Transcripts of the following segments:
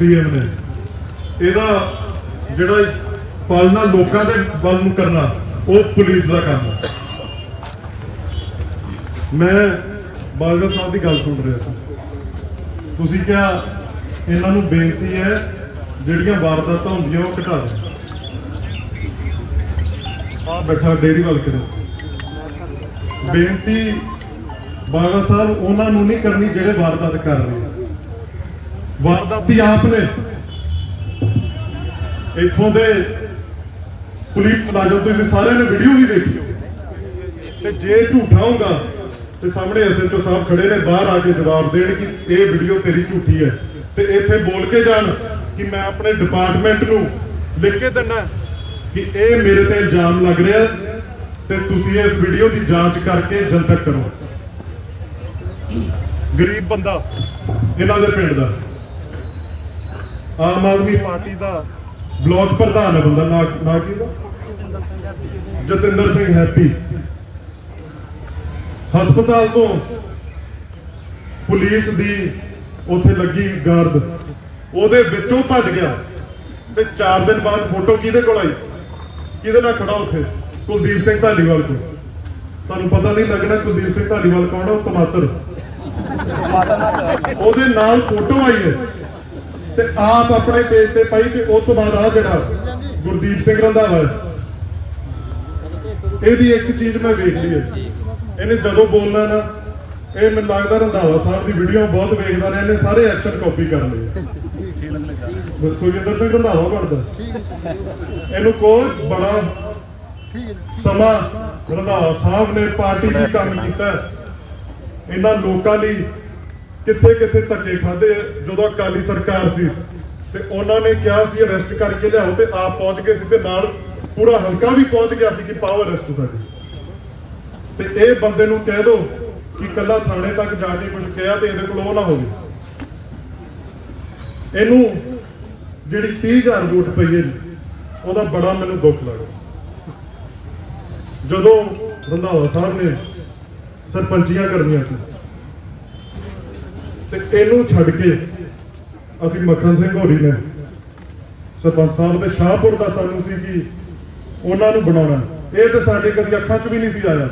CM ਨੇ ਇਹਦਾ ਜਿਹੜਾ ਪਾਲਣਾ ਲੋਕਾਂ ਦੇ ਵੱਲ ਨੂੰ ਕਰਨਾ, ਉਹ ਪੁਲਿਸ ਦਾ ਕੰਮ ਹੈ ਮੈਂ ਬਾਲਗਾ ਸਾਹਿਬ ਦੀ ਗੱਲ ਸੁਣ ਰਿਹਾ ਸੀ। ਤੁਸੀਂ ਕਿਹਾ, ਇਹਨਾਂ ਨੂੰ ਬੇਨਤੀ ਹੈ, ਜਿਹੜੀਆਂ ਵਾਰਦਾਤਾਂ ਹੁੰਦੀਆਂ, ਉਹ ਘਟਾ ਦੇ ਆ ਬੈਠਾ, ਡੇਰੀ ਵੱਲ ਕਰੋ ਬੇਨਤੀ ਬਾਗਾ ਸਾਹਿਬ, ਉਹਨਾਂ ਨੂੰ ਨਹੀਂ ਕਰਨੀ ਜਿਹੜੇ ਵਾਰਦਾਤ ਕਰ ਰਹੇ ਵਾਰਦਾਤੀ ਆਪ ਨੇ ਇੱਥੋਂ ਦੇ ਪੁਲਿਸ ਮੁਲਾਜ਼ਮ ਤੁਸੀਂ ਸਾਰਿਆਂ ਨੇ ਵੀਡੀਓ ਵੀ ਵੇਖੀ ਤੇ ਜੇ ਝੂਠਾ ਹੋਊਗਾ, ਤੇ ਸਾਹਮਣੇ ਐਸਐਚਓ ਸਾਹਿਬ ਖੜੇ ਨੇ, ਬਾਹਰ ਆ ਕੇ ਜਵਾਬ ਦੇਣ ਕਿ ਇਹ ਵੀਡੀਓ ਤੇਰੀ ਝੂਠੀ ਹੈ। ਤੇ ਇੱਥੇ ਬੋਲ ਕੇ ਜਾਣ ਕਿ ਮੈਂ ਆਪਣੇ ਡਿਪਾਰਟਮੈਂਟ ਨੂੰ ਲਿਖ ਕੇ ਦਿੰਦਾ ਕਿ ਇਹ ਮੇਰੇ ਤੇ ਇਲਜ਼ਾਮ ਲੱਗ ਰਿਹਾ ਤੇ ਤੁਸੀਂ ਇਸ ਵੀਡੀਓ ਦੀ ਜਾਂਚ ਕਰਕੇ ਜਨਤਕ ਕਰੋ। ਗਰੀਬ ਬੰਦਾ, ਇਹਨਾਂ ਦੇ ਪਿੰਡ ਦਾ। ਆਮ ਆਦਮੀ ਪਾਰਟੀ ਦਾ ਬਲਾਕ ਪ੍ਰਧਾਨ ਹੈ ਬੰਦਾ, ਨਾ ਨਾ ਕੀ ਦਾ ਜਤਿੰਦਰ ਸਿੰਘ ਹੈਪੀ। ਹਸਪਤਾਲ ਤੋਂ ਪੁਲਿਸ ਦੀ ਉੱਥੇ ਲੱਗੀ ਗਾਰਡ ਉਹਦੇ ਵਿੱਚੋਂ ਭੱਜ ਗਿਆ ਤੇ 4 ਦਿਨ ਬਾਅਦ ਫੋਟੋ ਕਿਹਦੇ ਕੋਲ ਆਈ? ਕਿਹਦੇ ਨਾਲ ਖੜਾ ਉੱਥੇ? ਕੁਲਦੀਪ ਸਿੰਘ ਧਾਲੀਵਾਲ ਕੋਲ। ਤੁਹਾਨੂੰ ਪਤਾ ਨਹੀਂ ਲੱਗਣਾ ਕੁਲਦੀਪ ਸਿੰਘ ਧਾਲੀਵਾਲ ਕੌਣ ਹੈ ਉਹ ਟਮਾਟਰ ਉਹਦੇ ਨਾਲ ਫੋਟੋ ਆਈ ਹੈ। ਤੇ ਆਪ ਆਪਣੇ ਪੇਜ ਤੇ ਪਾਈ ਤੇ ਉਸ ਤੋਂ ਬਾਅਦ ਆ ਜਿਹੜਾ ਗੁਰਦੀਪ ਸਿੰਘ ਰੰਧਾਵਾ ਇਹਦੀ ਇੱਕ ਚੀਜ਼ ਮੈਂ ਵੇਖ ਲਈ ਹੈ। ਇਹਨੇ ਜਦੋਂ ਬੋਲਣਾ ਨਾ, ਇਹ ਮੈਨੂੰ ਲੱਗਦਾ ਰੰਧਾਵਾ ਸਾਹਿਬ ਦੀ ਵੀਡੀਓ ਬਹੁਤ ਵੇਖਦਾ ਰਿਹਾ, ਇਹਨੇ ਸਾਰੇ ਐਕਸ਼ਨ ਕਾਪੀ ਕਰ ਲਏ। ਸੁਖਿੰਦਰ ਸਿੰਘ ਰੰਧਾਵਾ ਬਣਦਾ। ਇਹਨੂੰ ਕੋਈ ਬੜਾ ਸਮਾਂ ਰੰਧਾਵਾ ਸਾਹਿਬ ਨੇ ਪਾਰਟੀ ਲਈ ਕੰਮ ਕੀਤਾ। ਇਹਨਾਂ ਲੋਕਾਂ ਲਈ ਕਿੱਥੇ ਕਿੱਥੇ ਧੱਕੇ ਖਾਦੇ ਜਦੋਂ ਅਕਾਲੀ ਸਰਕਾਰ ਸੀ। ਤੇ ਉਹਨਾਂ ਨੇ ਕਿਹਾ ਸੀ ਅਰੈਸਟ ਕਰਕੇ ਲਿਆਓ ਤੇ ਆਪ ਪਹੁੰਚ ਗਏ ਸੀ ਤੇ ਨਾਲ ਪੂਰਾ ਹਲਕਾ ਵੀ ਪਹੁੰਚ ਗਿਆ ਸੀ ਕਿ ਪਾਓ ਅਰੈਸਟ ਸਾਡੀ। ਤੇ ਇਹ ਬੰਦੇ ਨੂੰ ਕਹਿ ਦੋ ਕਿ ਕੱਲਾ ਥਾਣੇ ਤੱਕ ਜਾ ਕੇ ਕੁਝ ਕਿਹਾ ਤੇ ਇਹਦੇ ਕੋਲ ਉਹ ਨਾ ਹੋਵੇ। ਇਹਨੂੰ ਜਿਹੜੀ 30000 ਵੋਟ ਪਈ ਹੈ ਉਹਦਾ ਬੜਾ ਮੈਨੂੰ ਦੁੱਖ ਲੱਗਦਾ। ਜਦੋਂ ਰੰਧਾਵਾ ਸਾਹਿਬ ਨੇ ਸਰਪੰਚੀਆਂ ਕਰਨੀਆਂ ਸੀ ਤੇ ਇਹਨੂੰ ਛੱਡ ਕੇ ਅਸੀਂ ਮੱਖਣ ਸਿੰਘ ਹੋਰੀ ਨੇ ਸਰਪੰਚ ਸਾਹਿਬ ਦੇ ਸ਼ਾਹਪੁਰ ਦਾ ਸਾਨੂੰ ਸੀ ਕਿ ਉਹਨਾਂ ਨੂੰ ਬਣਾਉਣਾ। ਇਹ ਤੇ ਸਾਡੇ ਕਦੀ ਅੱਖਾਂ 'ਚ ਵੀ ਨਹੀਂ ਸੀ ਆਇਆ।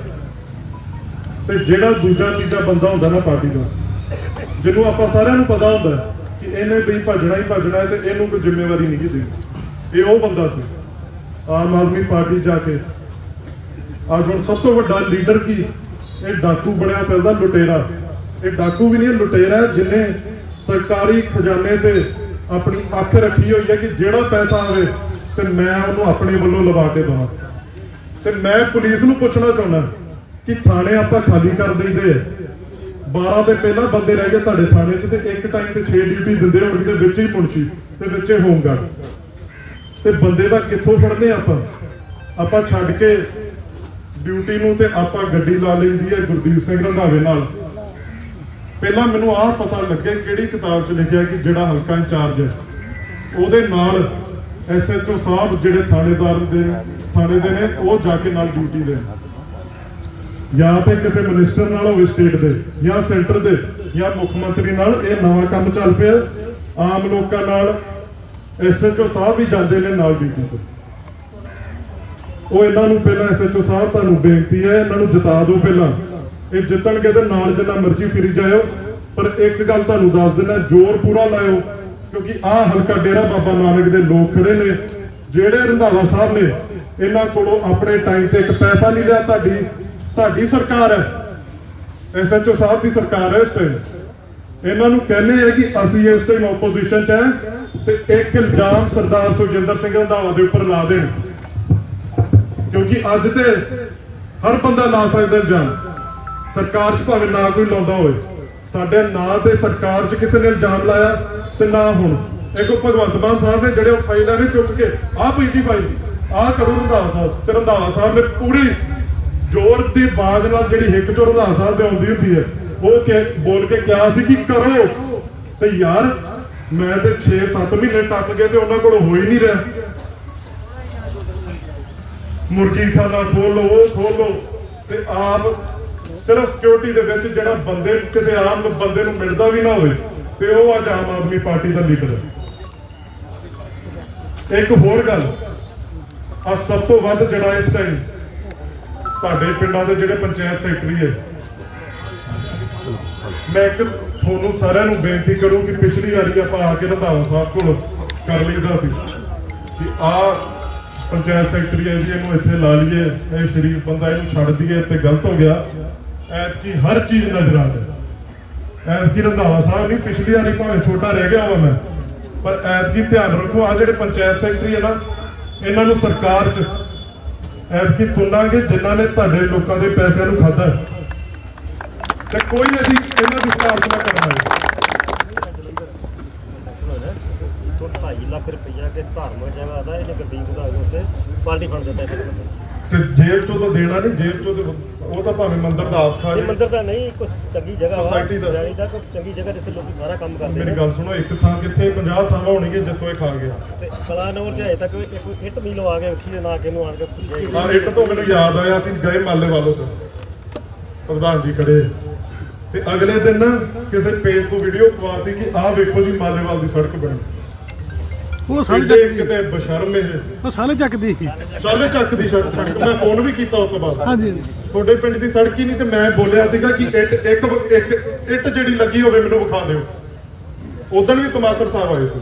ਤੇ ਜਿਹੜਾ ਦੂਜਾ ਤੀਜਾ ਬੰਦਾ ਹੁੰਦਾ ਨਾ ਪਾਰਟੀ ਦਾ, ਜਿਹਨੂੰ ਆਪਾਂ ਸਾਰਿਆਂ ਨੂੰ ਪਤਾ ਹੁੰਦਾ ਕਿ ਇਹਨੇ ਵੀ ਭੱਜਣਾ ਹੀ ਭੱਜਣਾ ਤੇ ਇਹਨੂੰ ਕੋਈ ਜ਼ਿੰਮੇਵਾਰੀ ਨਹੀਂ ਗੀ ਦੇਣੀ। ਇਹ ਉਹ ਬੰਦਾ ਸੀ। ਆਮ ਆਦਮੀ ਪਾਰਟੀ ਜਾ ਕੇ ਅੱਜ ਹੁਣ ਸਭ ਤੋਂ ਵੱਡਾ ਲੀਡਰ ਕੀ? ਇਹ ਡਾਕੂ ਬਣਿਆ ਪੈਂਦਾ ਲੁਟੇਰਾ। ਇਹ ਡਾਕੂ ਵੀ ਨਹੀਂ ਲੁਟੇਰਾ ਹੈ, ਜਿਹਨੇ ਸਰਕਾਰੀ ਖਜ਼ਾਨੇ ਤੇ ਆਪਣੀ ਅੱਖ ਰੱਖੀ ਹੋਈ ਹੈ ਕਿ ਜਿਹੜਾ ਪੈਸਾ ਆਵੇ ਤੇ ਮੈਂ ਉਹਨੂੰ ਆਪਣੇ ਵੱਲੋਂ ਲਵਾ ਕੇ ਦਵਾਂ। ਤੇ ਮੈਂ ਪੁਲਿਸ ਨੂੰ ਪੁੱਛਣਾ ਚਾਹੁੰਦਾ ਕਿ ਥਾਣੇ ਆਪਾਂ ਖਾਲੀ ਕਰ ਦਈਦੇ ਆ। 12 ਦੇ ਪਹਿਲਾਂ ਬੰਦੇ ਰਹਿ ਗਏ ਤੁਹਾਡੇ ਥਾਣੇ 'ਚ ਤੇ ਇੱਕ ਟਾਈਮ ਤੇ 6 ਡਿਊਟੀ ਦਿੰਦੇ ਹੋਣਗੇ ਤੇ ਵਿੱਚ ਹੀ ਮੁਨਸ਼ੀ ਤੇ ਵਿੱਚ ਹੀ ਹੋਮਗਾਰਡ। ਤੇ ਬੰਦੇ ਦਾ ਕਿੱਥੋਂ ਫੜਨੇ ਆਪਾਂ? ਆਪਾਂ ਛੱਡ ਕੇ ਡਿਊਟੀ ਨੂੰ ਤੇ ਆਪਾਂ ਗੱਡੀ ਲਾ ਲੈਂਦੀ ਹੈ ਗੁਰਦੀਪ ਸਿੰਘ ਰੰਧਾਵੇ ਨਾਲ। ਪਹਿਲਾਂ ਮੈਨੂੰ ਆਹ ਪਤਾ ਲੱਗਿਆ ਕਿਹੜੀ ਕਿਤਾਬ 'ਚ ਲਿਖਿਆ ਕਿ ਜਿਹੜਾ ਹਲਕਾ ਇੰਚਾਰਜ ਹੈ। ਉਹਦੇ ਨਾਲ ਐਸਐਚਓ ਸਾਹਿਬ ਜਿਹੜੇ ਥਾਣੇਦਾਰ ਦੇ ਥਾਣੇ ਦੇ ਨੇ, ਉਹ ਜਾ ਕੇ ਨਾਲ ਡਿਊਟੀ ਦੇ ਜਾਂ ਤੇ ਕਿਸੇ ਮਿਨਿਸਟਰ ਨਾਲ ਹੋਵੇ ਸਟੇਟ ਦੇ, ਜਾਂ ਸੈਂਟਰ ਦੇ, ਜਾਂ ਮੁੱਖ ਮੰਤਰੀ ਨਾਲ ਇਹ ਨਵਾਂ ਕੰਮ ਚੱਲ ਪਿਆ। ਆਮ ਲੋਕਾਂ ਨਾਲ ਐਸਐਚਓ ਸਾਹਿਬ ਵੀ ਜਾਂਦੇ ਨੇ ਨਾਲ ਡਿਊਟੀ ਤੇ। ਉਹ ਇਹਨਾਂ ਨੂੰ ਪਹਿਲਾਂ ਐਸਐਚਓ ਸਾਹਿਬ ਤੁਹਾਨੂੰ ਬੇਨਤੀ ਹੈ, ਇਹਨਾਂ ਨੂੰ ਜਿਤਾ ਦਿਓ ਪਹਿਲਾਂ। ਇਹ ਜਿੱਤਣਗੇ ਤੇ ਨਾਲ ਜਿੰਨਾ ਮਰਜ਼ੀ ਫਿਰੀ ਜਾਇਓ। ਪਰ ਇੱਕ ਗੱਲ ਤੁਹਾਨੂੰ ਦੱਸ ਦਿੰਦਾ, ਜ਼ੋਰ ਪੂਰਾ ਲਾਇਓ, ਕਿਉਂਕਿ ਆਹ ਹਲਕਾ ਡੇਰਾ ਬਾਬਾ ਨਾਨਕ ਦੇ ਲੋਕ ਖੜੇ ਨੇ। ਜਿਹੜੇ ਰੰਧਾਵਾ ਸਾਹਿਬ ਨੇ, ਇਹਨਾਂ ਕੋਲੋਂ ਆਪਣੇ ਟਾਈਮ ਤੇ ਇੱਕ ਪੈਸਾ ਨਹੀਂ ਲਿਆ ਤੁਹਾਡੀ ਤੁਹਾਡੀ ਸਰਕਾਰ ਹੈ। ਐਸਐਚਓ ਸਾਹਿਬ ਦੀ ਸਰਕਾਰ ਹੈ ਇਸ ਟਾਈਮ ਇਹਨਾਂ ਨੂੰ ਕਹਿੰਦੇ ਆ ਕਿ ਅਸੀਂ ਇਸ ਟਾਈਮ ਆਪੋਜੀਸ਼ਨ 'ਚ ਹੈ ਤੇ ਇੱਕ ਇਲਜ਼ਾਮ ਸਰਦਾਰ ਸੁਖਜਿੰਦਰ ਸਿੰਘ ਰੰਧਾਵਾ ਦੇ ਉੱਪਰ ਲਾ ਦੇਣ। ਕਿਉਂਕਿ ਅੱਜ ਤੇ ਹਰ ਬੰਦਾ ਲਾ ਸਕਦਾ ਇਲਜ਼ਾਮ। ਸਰਕਾਰ 'ਚ ਭਾਵੇਂ ਨਾ ਕੋਈ ਲਾਉਂਦਾ ਹੋਵੇ। ਸਾਡੇ ਨਾਂ ਤੇ ਸਰਕਾਰ 'ਚ ਕਿਸੇ ਨੇ ਇਲਜ਼ਾਮ ਲਾਇਆ ਤੇ ਨਾ ਹੁਣ। ਇੱਕ ਭਗਵੰਤ ਮਾਨ ਸਾਹਿਬ ਨੇ ਜਿਹੜੇ ਫਾਈਲਾਂ ਨੇ ਚੁੱਕ ਕੇ ਆਹ ਪਈ ਫਾਈਲ, ਆਹ ਕਰੋ ਰੰਧਾਵਾ ਸਾਹਿਬ ਤੇ ਰੰਧਾਵਾ ਸਾਹਿਬ ਨੇ ਪੂਰੀ ਜ਼ੋਰ ਦੀ ਬਾਜ਼ ਨਾਲ ਜਿਹੜੀ ਹਿੱਕ ਚੋਂ ਰੰਧਾਵਾ ਸਾਹਿਬ ਦੇ ਆਉਂਦੀ ਹੁੰਦੀ ਹੈ, ਉਹ ਕਿ ਬੋਲ ਕੇ ਕਿਹਾ ਸੀ ਕਿ ਕਰੋ। ਤੇ ਯਾਰ, ਮੈਂ ਤੇ 6-7 ਮਹੀਨੇ ਟੱਪ ਗਏ ਤੇ ਉਹਨਾਂ ਕੋਲ ਹੋ ਹੀ ਨਹੀਂ ਰਿਹਾ। ਮੁਰਗੀ ਖਾਨਾ ਖੋਲੋ ਉਹ ਖੋਲੋ ਤੇ ਆਪ ਸਿਰਫ ਸਿਕਿਉਰਿਟੀ ਦੇ ਵਿੱਚ ਜਿਹੜਾ ਬੰਦੇ ਕਿਸੇ ਆਮ ਬੰਦੇ ਨੂੰ ਮਿਲਦਾ ਵੀ ਨਾ ਹੋਵੇ, ਤੇ ਉਹ ਅੱਜ ਆਮ ਆਦਮੀ ਪਾਰਟੀ ਦਾ ਲੀਡਰ ਹੈ। ਇੱਕ ਹੋਰ ਗੱਲ ਆ ਸਭ ਤੋਂ ਵੱਧ ਜਿਹੜਾ ਇਸ ਟਾਈਮ ਤੁਹਾਡੇ ਪਿੰਡਾਂ ਦੇ ਜਿਹੜੇ ਪੰਚਾਇਤ ਸੈਕਟਰੀ ਹੈ, ਮੈਂ ਇੱਕ ਤੁਹਾਨੂੰ ਸਾਰਿਆਂ ਨੂੰ ਬੇਨਤੀ ਕਰੂੰ ਕਿ ਪਿਛਲੀ ਵਾਰੀ ਆਪਾਂ ਆ ਕੇ ਰੰਧਾਵਾ ਸਾਹਿਬ ਕੋਲ ਕਰ ਲਈਦਾ ਸੀ ਕਿ ਆ ਪੰਚਾਇਤ ਸੈਕਟਰੀ ਹੈ ਜੀ, ਇਹਨੂੰ ਇੱਥੇ ਲਾ ਲਈਏ, ਇਹ ਸ਼ਰੀਫ ਬੰਦਾ ਇਹਨੂੰ ਛੱਡ ਦਈਏ ਤੇ ਗਲਤ ਹੋ ਗਿਆ। ਐਤਕੀ ਹਰ ਚੀਜ਼ ਨਜ਼ਰ ਆ ਜਾਏ ਐਤਕੀ ਰੰਧਾਵਾ ਸਾਹਿਬ ਨਹੀਂ, ਪਿਛਲੀ ਵਾਰੀ ਭਾਵੇਂ ਛੋਟਾ ਰਹਿ ਗਿਆ ਵਾ ਮੈਂ, ਪਰ ਐਤਕੀ ਧਿਆਨ ਰੱਖੋ ਆ ਜਿਹੜੇ ਪੰਚਾਇਤ ਸੈਕਟਰੀ ਹੈ ਨਾ, ਇਹਨਾਂ ਨੂੰ ਸਰਕਾਰ 'ਚ ਐਤਕੀ ਤੁੰਨਾਂਗੇ ਜਿਨ੍ਹਾਂ ਨੇ ਤੁਹਾਡੇ ਲੋਕਾਂ ਦੇ ਪੈਸਿਆਂ ਨੂੰ ਖਾਧਾ ਹੈ। ਤੇ ਕੋਈ ਅਸੀਂ ਇਹਨਾਂ ਦੀ ਸਿਫਾਰਿਸ਼ ਨਾ ਕਰਨਾ ਹੈ ਤੋਂ 2.5 ਲੱਖ ਰੁਪਈਆ ਕੇ ਧਾਰਮਿਕ ਜਗ੍ਹਾ ਦਾ, ਇਹਨੇ ਗੱਡੀ ਵਧਾ ਕੇ ਉੱਤੇ ਪਾਰਟੀ ਫੰਡ ਦਿੱਤਾ। ਇੱਕ ਬੰਦੇ ਤੇ ਜੇਬ ਚੋਂ ਤਾਂ ਦੇਣਾ ਨਹੀਂ ਜੇਬ ਚੋਂ ਤੇ ਉਹ ਤਾਂ ਭਾਵੇਂ ਮੰਦਰ ਦਾ ਆਪ ਖਾ ਇਹ ਮੰਦਿਰ ਦਾ ਨਹੀਂ ਕੋਈ ਚੰਗੀ ਜਗ੍ਹਾ ਵਾ। Society ਦਾ। ਕੋਈ ਚੰਗੀ ਜਗ੍ਹਾ ਜਿੱਥੇ ਲੋਕੀ ਸਾਰਾ ਕੰਮ ਕਰਦੇ ਮੇਰੀ ਨੇ। ਗੱਲ ਸੁਣੋ ਇੱਕ ਥਾਂ ਕਿੱਥੇ 50 ਥਾਵਾਂ ਹੋਣਗੀਆਂ ਜਿੱਥੋਂ ਇਹ ਖਾ ਗਿਆ। ਤੇ ਕਲਾਨੌਰ ਚ ਅਜੇ ਤੱਕ ਇੱਕ ਇੱਟ ਵੀ ਲਵਾ ਕੇ ਵੇਖੀ ਦੇ ਨਾ ਕਿਹਨੂੰ ਆਣ ਕੇ ਪੁੱਛਿਆ ਆ ਇੱਕ ਤੋਂ ਮੈਨੂੰ ਯਾਦ ਆਇਆ ਅਸੀਂ ਗਏ ਮਾਲੇ ਵਾਲੋ ਤੋਂ ਪ੍ਰਧਾਨ ਜੀ ਖੜੇ। ਤੇ ਅਗਲੇ ਦਿਨ ਨਾ ਕਿਸੇ ਪੇਜ ਤੋਂ ਵੀਡੀਓ ਪਵਾਤੀ ਕਿ ਆਹ ਵੇਖੋ ਜੀ ਮਾਲੇਵਾਲ ਦੀ ਸੜਕ ਬਣੀ। ਉਹ ਸਾਲੇ ਕਿਤੇ ਚੱਕਦੀ ਕਿਤੇ ਬਸ਼ਰਮ ਇਹ। ਉਹ ਸਾਲੇ ਚੱਕਦੀ ਸਾਲੇ ਚੱਕ ਦੀ ਸੜਕ। ਸੜਕ ਮੈਂ ਫੋਨ ਵੀ ਕੀਤਾ ਉਸ ਤੋਂ ਬਾਅਦ। ਹਾਂਜੀ ਤੁਹਾਡੇ ਪਿੰਡ ਦੀ ਸੜਕ ਹੀ ਨਹੀਂ ਤੇ ਮੈਂ ਬੋਲਿਆ ਸੀਗਾ ਕਿ ਇੱਟ ਇੱਕ ਇੱਕ ਇੱਟ ਜਿਹੜੀ ਲੱਗੀ ਹੋਵੇ ਮੈਨੂੰ ਵਿਖਾ ਦਿਓ। ਉਦੋਂ ਵੀ ਟਮਾਟਰ ਸਾਹਿਬ ਆਏ ਸੀ।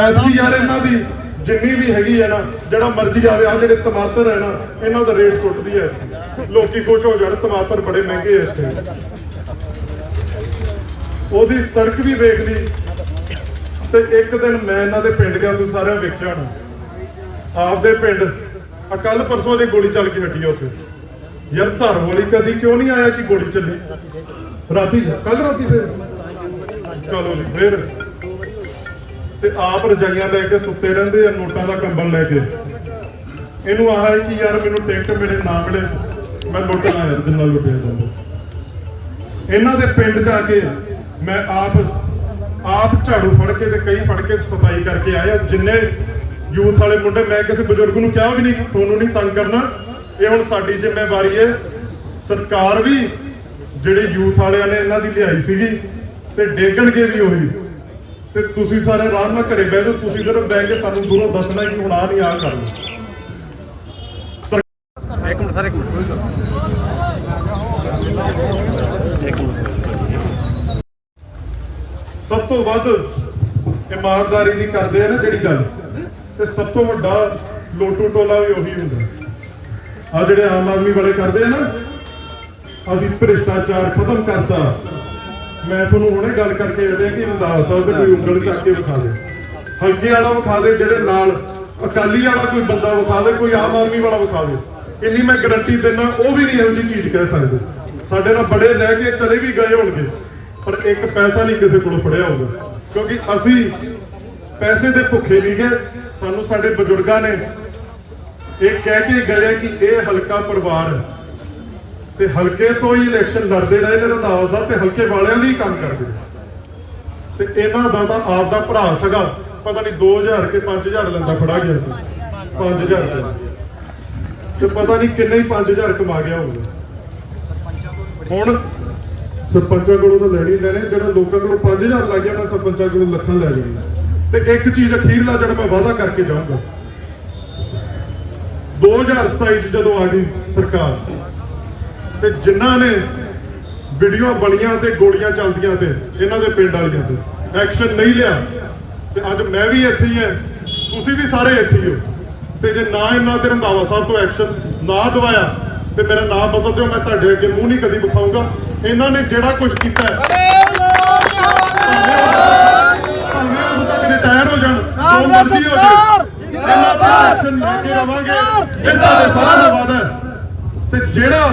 ਐਸੀ ਯਾਰ ਇਹਨਾਂ ਦੀ ਜਿੰਨੀ ਵੀ ਹੈਗੀ ਹੈ ਨਾ ਜਿਹੜਾ ਮਰਜ਼ੀ ਆਵੇ ਆ ਜਿਹੜੇ ਟਮਾਟਰ ਹੈ ਨਾ ਇਹਨਾਂ ਦਾ ਰੇਟ ਸੁੱਟਦੀ ਹੈ। ਲੋਕੀ ਖੁਸ਼ ਹੋ ਜਾਣ ਟਮਾਟਰ ਬੜੇ ਮਹਿੰਗੇ ਇਸ ਟਾਈਮ ਉਹਦੀ ਸੜਕ ਵੀ ਵੇਖ ਲਈ ਤੇ ਇੱਕ ਦਿਨ ਮੈਂ ਇਹਨਾਂ ਦੇ ਪਿੰਡ ਗਿਆ ਤੁਸੀਂ ਸਾਰਿਆਂ ਵੇਖਿਆ ਹੋਣਾ ਆਪਦੇ ਪਿੰਡ ਆ ਪਰਸੋਂ ਜੇ ਗੋਲੀ ਚੱਲ ਕੇ ਹਟੀ ਉੱਥੇ। ਯਾਰ ਧਰ ਵਾਲੀ ਕਦੀ ਕਿਉਂ ਨਹੀਂ ਆਇਆ ਕਿ ਗੋਲੀ ਚੱਲੀ? ਰਾਤੀ ਕੱਲ ਰਾਤੀ ਫੇਰ। ਚਲੋ ਜੀ, ਫੇਰ। ਤੇ ਆਪ ਰਜਾਈਆਂ ਲੈ ਕੇ ਸੁੱਤੇ ਰਹਿੰਦੇ ਆ, ਨੋਟਾਂ ਦਾ ਕੰਬਲ ਲੈ ਕੇ। ਇਹਨੂੰ ਆਹ ਹੈ ਕਿ ਯਾਰ ਮੈਨੂੰ ਟਿਕਟ ਮਿਲੇ, ਨਾ ਮਿਲੇ, ਮੈਂ ਲੁੱਟਣਾ ਯਾਰ ਜਿੰਨਾ ਲੁੱਟਿਆ ਜਾਂਦਾ। ਇਹਨਾਂ ਦੇ ਪਿੰਡ ਜਾ ਕੇ ਮੈਂ ਆਪ ਆਪ ਝਾੜੂ ਫੜ ਕੇ ਤੇ ਕਈ ਫੜ ਕੇ ਸਫ਼ਾਈ ਕਰਕੇ ਆਇਆ ਜਿੰਨੇ ਯੂਥ ਵਾਲੇ ਮੁੰਡੇ, ਮੈਂ ਕਿਸੇ ਬਜ਼ੁਰਗ ਨੂੰ ਕਿਹਾ ਵੀ ਨਹੀਂ, ਤੁਹਾਨੂੰ ਨਹੀਂ ਤੰਗ ਕਰਨਾ। ਇਹ ਹੁਣ ਸਾਡੀ ਜ਼ਿੰਮੇਵਾਰੀ ਹੈ ਸਰਕਾਰ ਵੀ ਜਿਹੜੇ ਯੂਥ ਵਾਲਿਆਂ ਨੇ ਇਹਨਾਂ ਦੀ ਲਿਆਈ ਸੀਗੀ ਤੇ ਡੇਗਣਗੇ ਵੀ ਉਹੀ। ਤੇ ਤੁਸੀਂ ਸਾਰੇ ਆਰਾਮ ਨਾਲ ਘਰੇ ਬਹਿ ਜਾਓ, ਤੁਸੀਂ ਸਿਰਫ ਬਹਿ ਕੇ ਸਾਨੂੰ ਦੂਰੋਂ ਦੱਸਣਾ ਕਿ ਹੁਣ ਆ ਨਹੀਂ ਆ ਕਰ ਲਓ ਇੱਕ ਮਿੰਟ ਸਰ ਇੱਕ ਮਿੰਟ ਇੱਕ ਮਿੰਟ ਸਭ ਤੋਂ ਵੱਧ ਇਮਾਨਦਾਰੀ ਦੀ ਕਰਦੇ ਆ ਨਾ ਜਿਹੜੀ ਗੱਲ। ਤੇ ਸਭ ਤੋਂ ਵੱਡਾ ਲੋਟੂ ਟੋਲਾ ਵੀ ਉਹੀ ਹੁੰਦਾ। ਆ ਜਿਹੜੇ ਆਮ ਆਦਮੀ ਵਾਲੇ ਕਰਦੇ ਆ ਨਾ, ਅਸੀਂ ਭ੍ਰਿਸ਼ਟਾਚਾਰ ਖਤਮ ਕਰਤਾ। ਮੈਂ ਤੁਹਾਨੂੰ ਹੁਣੇ ਗੱਲ ਕਰਕੇ ਹਟਿਆ ਕਿ ਰੰਧਾਵਾ ਸਾਹਿਬ ਤੇ ਕੋਈ ਉਂਗਲ ਚੱਕ ਕੇ ਵਿਖਾ ਦੇ। ਹਲਕੇ ਵਾਲਾ ਵਿਖਾ ਦੇ, ਜਿਹੜੇ ਨਾਲ ਅਕਾਲੀ ਵਾਲਾ ਕੋਈ ਬੰਦਾ ਵਿਖਾ ਦੇ, ਕੋਈ ਆਮ ਆਦਮੀ ਵਾਲਾ ਵਿਖਾ ਦੇ। ਇੰਨੀ ਮੈਂ ਗਰੰਟੀ ਦਿੰਦਾ, ਉਹ ਵੀ ਨਹੀਂ ਇਹੋ ਜਿਹੀ ਚੀਜ਼ ਕਹਿ ਸਕਦੇ। ਸਾਡੇ ਨਾਲ ਬੜੇ ਲੈ ਕੇ ਚਲੇ ਵੀ ਗਏ ਹੋਣਗੇ। ਪਰ ਇੱਕ ਪੈਸਾ ਨਹੀਂ ਕਿਸੇ ਕੋਲੋਂ ਫੜਿਆ ਹੋਊਗਾ ਕਿਉਂਕਿ ਅਸੀਂ ਪੈਸੇ ਦੇ ਭੁੱਖੇ ਨਹੀਂ ਗਏ, ਸਾਨੂੰ ਸਾਡੇ ਬਜ਼ੁਰਗਾਂ ਨੇ ਇਹ ਕਹਿ ਕੇ ਗਏ ਕਿ ਇਹ ਹਲਕਾ ਪਰਿਵਾਰ ਤੇ ਹਲਕੇ ਤੋਂ ਹੀ ਇਲੈਕਸ਼ਨ ਲੜਦੇ ਰਹੇ ਨੇ ਰੰਧਾਵਾ ਸਾਹਿਬ ਤੇ ਹਲਕੇ ਵਾਲਿਆਂ ਲਈ ਕੰਮ ਕਰਦੇ ਤੇ ਇਹਨਾਂ ਦਾ ਤਾਂ ਆਪ ਦਾ ਭਰਾ ਸੀਗਾ, ਪਤਾ ਨਹੀਂ 2000 ਕੇ 5000 ਲੈਂਦਾ ਫੜਾ ਗਿਆ ਸੀ। 5000 ਤੇ ਤੇ ਪਤਾ ਨਹੀਂ ਕਿੰਨੇ ਹੀ 5000 ਕਮਾ ਗਿਆ ਹੋਊਗਾ। ਹੁਣ ਸਰਪੰਚਾਂ ਕੋਲੋਂ ਤਾਂ ਲੈਣੀ ਲੈਣੇ, ਜਿਹੜਾ ਲੋਕਾਂ ਕੋਲੋਂ 5000 ਲੱਗ ਗਿਆ ਸਰਪੰਚਾਂ ਕੋਲੋਂ ਲੱਖਾਂ ਲੈ ਜਾਣੀ ਤੇ ਇੱਕ ਚੀਜ਼ ਅਖੀਰਲਾ ਜਿਹੜਾ ਮੈਂ ਵਾਅਦਾ ਕਰਕੇ ਜਾਊਂਗਾ। 2027 ਚ ਜਦੋਂ ਆ ਗਈ ਸਰਕਾਰ, ਤੇ ਜਿਨ੍ਹਾਂ ਨੇ ਵੀਡੀਓ ਬਣੀਆਂ ਤੇ ਗੋਲੀਆਂ ਚੱਲਦੀਆਂ ਤੇ, ਇਹਨਾਂ ਦੇ ਪਿੰਡ ਵਾਲੀਆਂ ਤੇ, ਐਕਸ਼ਨ ਨਹੀਂ ਲਿਆ। ਤੇ ਅੱਜ ਮੈਂ ਵੀ ਇੱਥੇ ਹੀ ਹਾਂ, ਤੁਸੀਂ ਵੀ ਸਾਰੇ ਇੱਥੇ ਹੀ ਹੋ। ਤੇ ਜੇ ਨਾ ਇਹਨਾਂ ਤੇ ਰੰਧਾਵਾ ਸਾਹਿਬ ਤੋਂ ਐਕਸ਼ਨ ਨਾ ਦਵਾਇਆ ਤੇ ਮੇਰਾ ਨਾਮ ਬਦਲ ਦਿਓ ਮੈਂ ਤੁਹਾਡੇ ਅੱਗੇ ਮੂੰਹ ਨਹੀਂ ਕਦੀ ਵਿਖਾਊਂਗਾ। ਇਹਨਾਂ ਨੇ ਜਿਹੜਾ ਕੁਝ ਕੀਤਾ ਹੈ ਭਾਵੇਂ ਉਦੋਂ ਤੱਕ ਰਿਟਾਇਰ ਹੋ ਜਾਣ ਜੋ ਮਰਜ਼ੀ ਹੋ ਜਾਣ ਇਹਨਾਂ ਦਾ ਐਕਸ਼ਨ ਲੈ ਕੇ ਆਵਾਂਗੇ। ਇਹਨਾਂ ਦੇ ਸਾਰਾ ਦਾ ਵਾਅਦਾ ਹੈ। ਤੇ ਜਿਹੜਾ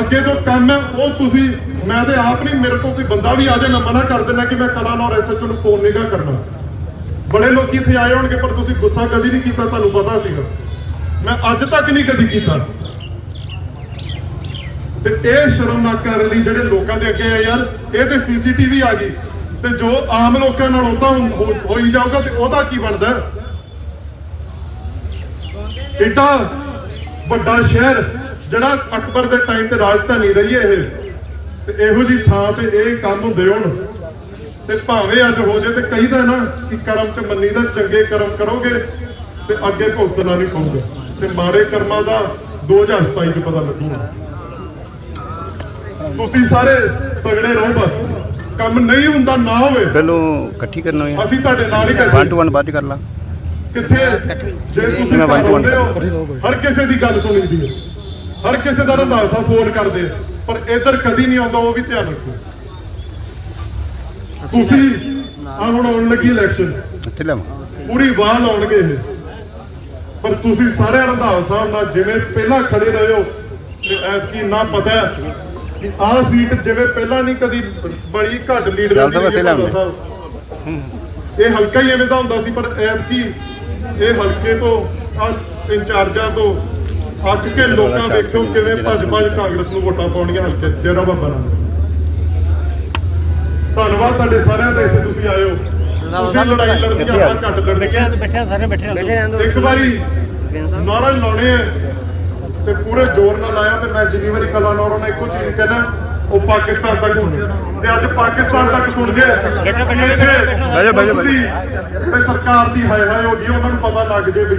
ਅੱਗੇ ਤੋਂ ਕੰਮ ਹੈ ਉਹ ਤੁਸੀਂ ਮੈਂ ਤੇ ਆਪ ਨਹੀਂ ਮੇਰੇ ਕੋਲ ਕੋਈ ਬੰਦਾ ਵੀ ਆ ਜਾਏ ਮੈਂ ਮਨਾ ਕਰ ਦਿੰਦਾ ਕਿ ਮੈਂ ਕਲਾਨੌਰ ਐਸਐਚਓ ਨੂੰ ਫੋਨ ਨਹੀਂਗਾ ਕਰਨਾ। ਬੜੇ ਲੋਕੀ ਇੱਥੇ ਆਏ ਹੋਣਗੇ ਪਰ ਤੁਸੀਂ ਗੁੱਸਾ ਕਦੀ ਨਹੀਂ ਕੀਤਾ ਤੁਹਾਨੂੰ ਪਤਾ ਸੀਗਾ। ਮੈਂ ਅੱਜ ਤੱਕ ਨਹੀਂ ਕਦੀ ਕੀਤਾ। ਤੇ ਇਹ ਸ਼ਰਮ ਸ਼ਰਮਨਾਕ ਕਰਨ ਲਈ ਜਿਹੜੇ ਲੋਕਾਂ ਦੇ ਅੱਗੇ ਆ ਯਾਰ, ਇਹ ਤੇ ਸੀਸੀਟੀਵੀ ਆ ਗਈ। ਤੇ ਜੋ ਆਮ ਲੋਕਾਂ ਨਾਲ ਉਹਦਾ ਹੋਈ ਜਾਊਗਾ ਤੇ ਉਹਦਾ ਕੀ ਬਣਦਾ? ਹੈ? ਵੱਡਾ ਸ਼ਹਿਰ ਜਿਹੜਾ ਅਕਬਰ ਦੇ ਟਾਈਮ ਤੇ ਰਾਜਧਾਨੀ ਰਹੀ ਹੈ ਇਹ। ਤੇ ਇਹੋ ਜੀ ਥਾਂ ਤੇ ਇਹ ਕੰਮ ਹੁੰਦੇ ਹੋਣ। ਤੇ ਭਾਵੇਂ ਅੱਜ ਹੋ ਜੇ ਤੇ ਕਹੀਦਾ ਨਾ ਕਿ ਕਰਮ ਚ ਮੰਨੀ ਦਾ, ਚੰਗੇ ਕਰਮ ਕਰੋਗੇ ਤੇ ਅੱਗੇ ਭੁਗਤਣਾ ਨਹੀਂ ਪਊਗਾ। ਤੇ ਮਾੜੇ ਕਰਮਾਂ ਦਾ 2027 ਚ ਪਤਾ ਲੱਗੂਗਾ। ਤੁਸੀਂ ਸਾਰੇ ਤਗੜੇ ਰਹੋ ਬਸ। ਕੰਮ ਨਹੀਂ ਹੁੰਦਾ ਨਾ ਹੋਵੇ। ਪਹਿਲੋਂ ਇਕੱਠੀ ਕਰਨਾ ਹੋਇਆ ਅਸੀਂ ਤੁਹਾਡੇ ਨਾਲ ਹੀ ਕਰਦੇ ਟੂ ਵਨ ਬਾਅਦ 'ਚ ਕਰ ਲਾ। ਕਿੱਥੇ? ਜੇ ਤੁਸੀਂ ਮੈਂ one to one ਆਉਂਦੇ ਹੋ ਹਰ ਕਿਸੇ ਦੀ ਗੱਲ ਸੁਣੀਦੀ ਹੈ। ਹਰ ਕਿਸੇ ਦਾ ਰੰਦਾਸਾ ਫੋਨ ਕਰਦੇ ਆ, ਪਰ ਇੱਧਰ ਕਦੀ ਨਹੀਂ ਆਉਂਦਾ ਉਹ ਵੀ ਧਿਆਨ ਰੱਖੋ। ਤੁਸੀਂ ਆ ਹੁਣ ਆਉਣ ਲੱਗੀ ਇਲੈਕਸ਼ਨ ਇੱਥੇ ਲਿਆਵਾਂ ਪੂਰੀ ਵਾਹ ਲਾਉਣਗੇ ਇਹ। ਪਰ ਤੁਸੀਂ ਸਾਰੇ ਰੰਧਾਵਾ ਸਾਹਿਬ ਨਾਲ ਜਿਵੇਂ ਪਹਿਲਾਂ ਖੜੇ ਰਹੇ ਹੋ ਤੇ ਐਤਕੀ ਨਾ ਪਤਾ ਹੈ ਆਹ ਸੀਟ ਜਿਵੇਂ ਪਹਿਲਾਂ ਨਹੀਂ ਕਦੀ ਬੜੀ ਘੱਟ ਲੀਡ ਚੱਲ ਤਾਂ ਇੱਥੇ। ਸਾਹਿਬ। ਇਹ ਹਲਕਾ ਹੀ ਐਵੇਂ ਦਾ ਹੁੰਦਾ ਸੀ ਪਰ ਐਤਕੀ ਇਹ ਹਲਕੇ ਤੋਂ ਆ ਇੰਚਾਰਜਾਂ ਤੋਂ ਅੱਕ ਕੇ ਲੋਕਾਂ ਵੇਖੋ ਕਿਵੇਂ ਭੱਜ ਭੱਜ ਕਾਂਗਰਸ ਨੂੰ ਵੋਟਾਂ ਪਾਉਣੀਆਂ ਹਲਕੇ ਡੇਰਾ ਬਾਬਾ ਨਾਨਕ। ਧੰਨਵਾਦ ਤੁਹਾਡੇ ਸਾਰਿਆਂ ਦਾ ਇੱਥੇ ਤੁਸੀਂ ਹੋ ਤੁਸੀਂ ਲੜਾਈ ਲੜਦੀ ਆਪਾਂ ਘੱਟ ਲੜਨੀ ਬੈਠਿਆ ਸਾਰੇ ਬੈਠੇ ਬੈਠੇ ਇੱਕ ਵਾਰੀ ਨਾਰਾ ਲਾਉਣੇ ਆ। ਤੇ ਪੂਰੇ ਜ਼ੋਰ ਨਾਲ ਲਾਇਆ ਤੇ ਮੈਂ ਜਿੰਨੀ ਵਾਰੀ ਕਲਾ ਨੌਰ ਨੇ ਇੱਕੋ ਚੀਜ਼ ਕਹਿਣਾ ਉਹ ਪਾਕਿਸਤਾਨ ਤੱਕ ਸੁਣੇ ਤੇ ਅੱਜ ਪਾਕਿਸਤਾਨ ਤੱਕ ਸੁਣ ਜੇ ਇੱਥੇ ਬਸਦੀ ਤੇ ਸਰਕਾਰ ਦੀ ਹਾਏ ਹਾਏ ਹੋ ਗਈ ਉਹਨਾਂ ਨੂੰ ਪਤਾ ਲੱਗ ਜੇ ਵੀ।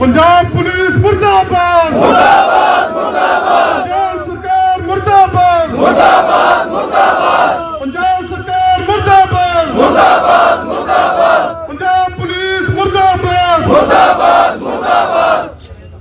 ਪੰਜਾਬ ਪੁਲਿਸ ਮੁਰਦਾਬਾਦ। ਮੁਰਦਾਬਾਦ ਮੁਰਦਾਬਾਦ ਪੰਜਾਬ ਸਰਕਾਰ ਮੁਰਦਾਬਾਦ। ਮੁਰਦਾਬਾਦ ਮੁਰਦਾਬਾਦ ਪੰਜਾਬ ਸਰਕਾਰ ਮੁਰਦਾਬਾਦ। ਮੁਰਦਾਬਾਦ ਮੁਰਦਾਬਾਦ ਪੰਜਾਬ ਪੁਲਿਸ ਮੁਰਦਾਬਾਦ ਮੁਰਦਾਬਾਦ ਮੁਰਦਾਬਾਦ।